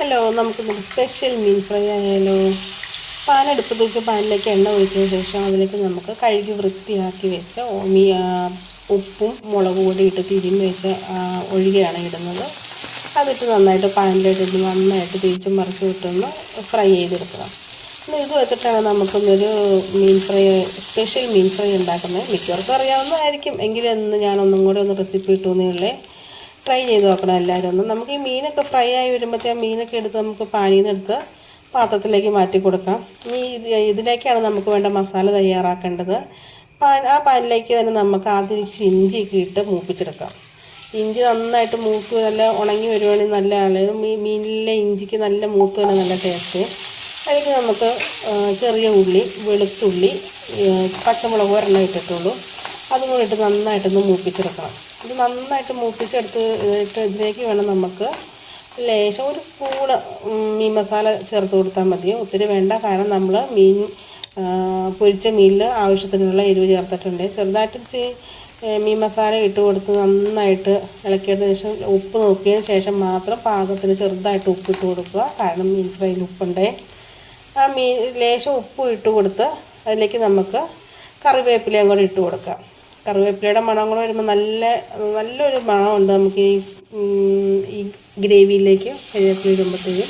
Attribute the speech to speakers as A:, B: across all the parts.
A: Hello നമുക്ക് special മീൻ fry ആയാലോ? പാൻ അടുപ്പത്ത് വെച്ച് പാനിലേക്ക് എണ്ണ ഒഴിച്ചതിന് ശേഷം അതിലേക്ക് നമുക്ക് കഴുകി വൃത്തിയാക്കി വെച്ച ഓമി ഉപ്പും മുളക് പൊടി ഇട്ട് തിരിഞ്ഞ് വെച്ച് ഒഴികയാണ് ഇടുന്നത്. അതിട്ട് നന്നായിട്ട് പാനിലേക്ക് നന്നായിട്ട് തിരിച്ചും മറിച്ച് വിട്ടൊന്ന് ഫ്രൈ ചെയ്തെടുക്കണം. ഇത് വെച്ചിട്ടാണ് നമുക്കൊന്നൊരു മീൻ ഫ്രൈ സ്പെഷ്യൽ മീൻ ഫ്രൈ ഉണ്ടാക്കുന്നത്. മിക്കവർക്കും അറിയാവുന്നതായിരിക്കും. എങ്കിലും ഇന്ന് ഞാനൊന്നും കൂടെ ഒന്ന് റെസിപ്പി ഇട്ടുന്നേ ട്രൈ ചെയ്ത് നോക്കണം എല്ലാവരും. ഒന്ന് നമുക്ക് ഈ മീനൊക്കെ ഫ്രൈ ആയി വരുമ്പോഴത്തേ മീനൊക്കെ എടുത്ത് നമുക്ക് പാനിയിൽ നിന്ന് എടുത്ത് പാത്രത്തിലേക്ക് മാറ്റി കൊടുക്കാം. ഇനി ഇത് ഇതിലേക്കാണ് നമുക്ക് വേണ്ട മസാല തയ്യാറാക്കേണ്ടത്. പാൻ ആ പാനിലേക്ക് തന്നെ നമുക്ക് ആദ്യം ഇച്ചിരി ഇഞ്ചിയൊക്കെ ഇട്ട് മൂപ്പിച്ചെടുക്കാം. ഇഞ്ചി നന്നായിട്ട് മൂത്ത് നല്ല ഉണങ്ങി വരുവാണെങ്കിൽ മീ മീനിലെ ഇഞ്ചിക്ക് നല്ല മൂത്ത് തന്നെ നല്ല ടേസ്റ്റ് അതിലേക്ക് നമുക്ക് ചെറിയ ഉള്ളി വെളുത്തുള്ളി പച്ചമുളക് ഒരെണ്ണം ഇട്ടിട്ടുള്ളൂ. അതും കൂടി നന്നായിട്ടൊന്ന് മൂപ്പിച്ചെടുക്കണം. ഇത് നന്നായിട്ട് മൂപ്പിച്ചെടുത്ത് ഇട്ട് ഇതിലേക്ക് വേണം നമുക്ക് ലേശം ഒരു സ്പൂണ് മീൻ മസാല ചേർത്ത് കൊടുത്താൽ മതി. ഒത്തിരി വേണ്ട. കാരണം നമ്മൾ മീൻ പൊരിച്ച മീനിൽ ആവശ്യത്തിനുള്ള എരിവ് ചേർത്തിട്ടുണ്ട്. ചെറുതായിട്ട് മീൻ മസാല ഇട്ട് കൊടുത്ത് നന്നായിട്ട് ഇളക്കിയതിന് ശേഷം ഉപ്പ് നോക്കിയതിന് ശേഷം മാത്രം പാകത്തിന് ചെറുതായിട്ട് ഉപ്പ് ഇട്ട് കൊടുക്കുക. കാരണം മീൻ ഫ്രൈയിൽ ഉപ്പുണ്ടേ. ആ മീൻ ലേശം ഉപ്പ് ഇട്ട് കൊടുത്ത് അതിലേക്ക് നമുക്ക് കറിവേപ്പിലയും കൂടെ ഇട്ട് കൊടുക്കാം. കറിവേപ്പിലയുടെ മണം കൂടെ വരുമ്പോൾ നല്ല നല്ലൊരു മണമുണ്ട് നമുക്ക് ഈ ഈ ഗ്രേവിയിലേക്ക് കറിവേപ്പില ഇടുമ്പോഴത്തേക്കും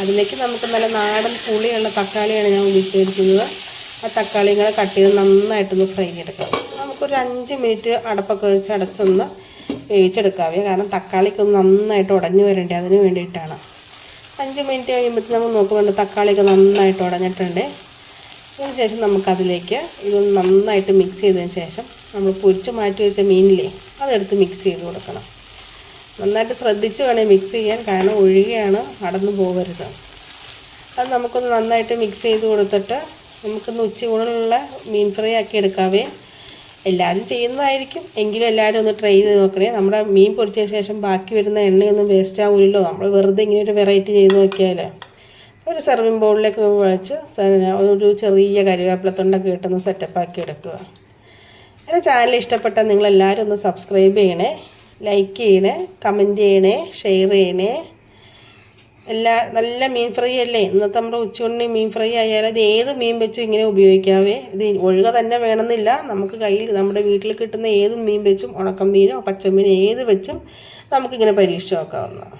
A: അതിലേക്ക് നമുക്ക് നല്ല നാടൻ പുളിയുള്ള തക്കാളിയാണ് ഞാൻ ഉപയോഗിച്ചിരിക്കുന്നത് ആ തക്കാളിയും കൂടെ കട്ട് ചെയ്ത് നന്നായിട്ടൊന്ന് ഫ്രൈ ചെയ്തെടുക്കാം. നമുക്കൊരു അഞ്ച് മിനിറ്റ് അടപ്പൊക്കെ വെച്ച് അടച്ചൊന്ന് വേവിച്ചെടുക്കാവേ. കാരണം തക്കാളിക്കൊന്ന് നന്നായിട്ട് ഉടഞ്ഞു വരണ്ടേ അതിന് വേണ്ടിയിട്ടാണ്. അഞ്ച് മിനിറ്റ് കഴിയുമ്പോഴത്തേക്ക് നമുക്ക് നോക്കുന്നുണ്ട് തക്കാളിയൊക്കെ നന്നായിട്ട് ഉടഞ്ഞിട്ടുണ്ട്. അതിന് ശേഷം നമുക്കതിലേക്ക് ഇതൊന്ന് നന്നായിട്ട് മിക്സ് ചെയ്തതിന് ശേഷം നമ്മൾ പൊരിച്ച് മാറ്റി വെച്ച മീനില്ലേ അതെടുത്ത് മിക്സ് ചെയ്ത് കൊടുക്കണം. നന്നായിട്ട് ശ്രദ്ധിച്ച് വേണേൽ മിക്സ് ചെയ്യാൻ കാരണം ഒഴുകയാണ് അടന്നു പോകരുത്. അത് നമുക്കൊന്ന് നന്നായിട്ട് മിക്സ് ചെയ്ത് കൊടുത്തിട്ട് നമുക്കൊന്ന് ഉച്ചയൂണിനുള്ള മീൻ ഫ്രൈ ആക്കി എടുക്കാവേ. എല്ലാവരും ചെയ്യുന്നതായിരിക്കും. എങ്കിലും എല്ലാവരും ഒന്ന് ട്രൈ ചെയ്ത് നോക്കണേ. നമ്മുടെ മീൻ പൊരിച്ചതിന് ശേഷം ബാക്കി വരുന്ന എണ്ണയൊന്നും വേസ്റ്റ് ആവില്ലല്ലോ. നമ്മൾ വെറുതെ ഇങ്ങനെ ഒരു വെറൈറ്റി ചെയ്ത് നോക്കിയാൽ ഒരു സെർവിങ് ബൗളിലേക്ക് വെച്ച് ഒരു ചെറിയ കരിവേപ്പിലത്തൊണ്ടൊക്കെ ഇട്ടൊന്ന് സെറ്റപ്പ് ആക്കി എടുക്കുക. എന്റെ ചാനൽ ഇഷ്ടപ്പെട്ട നിങ്ങളെല്ലാവരും ഒന്ന് സബ്സ്ക്രൈബ് ചെയ്യണേ ലൈക്ക് ചെയ്യണേ കമന്റ് ചെയ്യണേ ഷെയർ ചെയ്യണേ. എല്ലാ നല്ല മീൻ ഫ്രൈ അല്ലേ? ഇന്നത്തെ നമ്മുടെ ഉച്ചയുണ്ണി മീൻ ഫ്രൈ ആയാലും ഇത് ഏത് മീൻ വെച്ചും ഇങ്ങനെ ഉപയോഗിക്കാവേ? ഇത് ഒഴുക തന്നെ വേണമെന്നില്ല. നമുക്ക് കയ്യിൽ നമ്മുടെ വീട്ടിൽ കിട്ടുന്ന ഏത് മീൻ വെച്ചും ഉണക്കം മീനോ പച്ചമീനോ ഏത് വെച്ചും നമുക്കിങ്ങനെ പരീക്ഷിച്ച് നോക്കാവുന്നതാണ്.